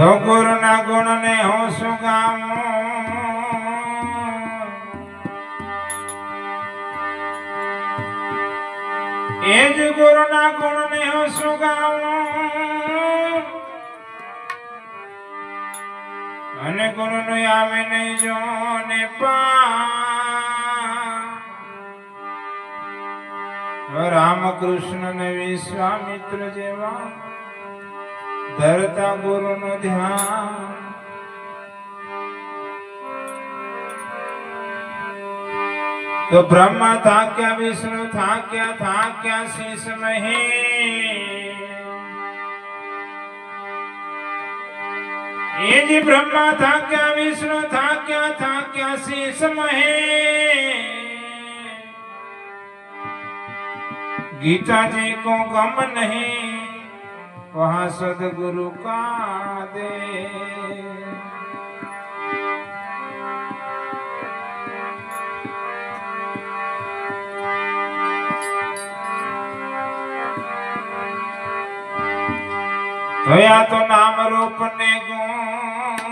તો ગુરુના ગુણને હું શું ગાઉં? એ જ ગુરુના ગુણને હું શું ગાઉં? અને ગુરુનું આવે નહીં જો ને પા. રામકૃષ્ણ ને વિશ્વામિત્ર જેવા धरता गुरु नु ध्यान। तो ब्रह्मा था क्या विष्णु था क्या था क्या शीश नहीं। ये जी ब्रह्मा था क्या विष्णु था क्या था क्या शीस महे गीता जी को गम नहीं। वहाँ सदगुरु का दे થયા તો નામ રૂપ ને ગુણ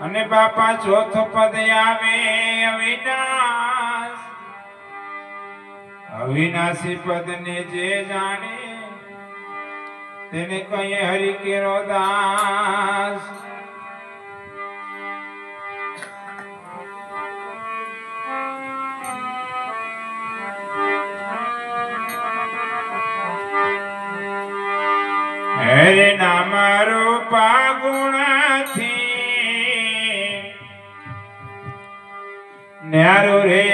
અને બાપા ચોથો પદ આવે અવિનાશ અવિનાશી પદ ને જે જાણે, તેને કહીએ હરિ કેરો દાસ. હરે નામ રૂપા ગુણથી, ન્યારો રે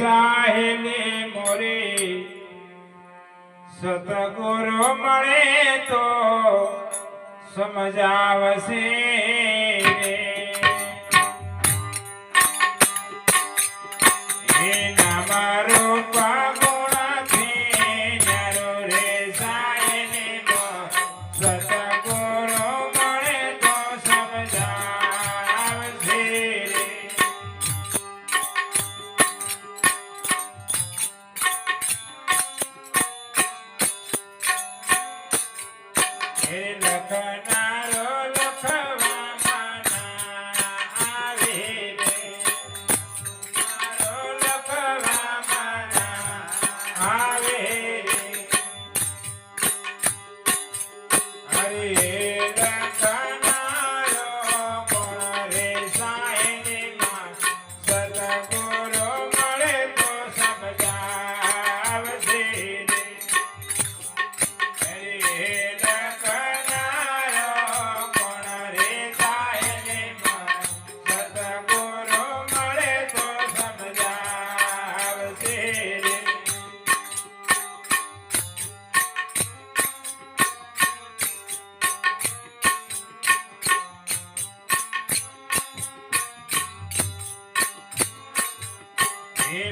સાહેલી મોરી સતગુરુ મળે તો સમજાવશે. હે લખનારો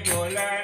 બોલનારો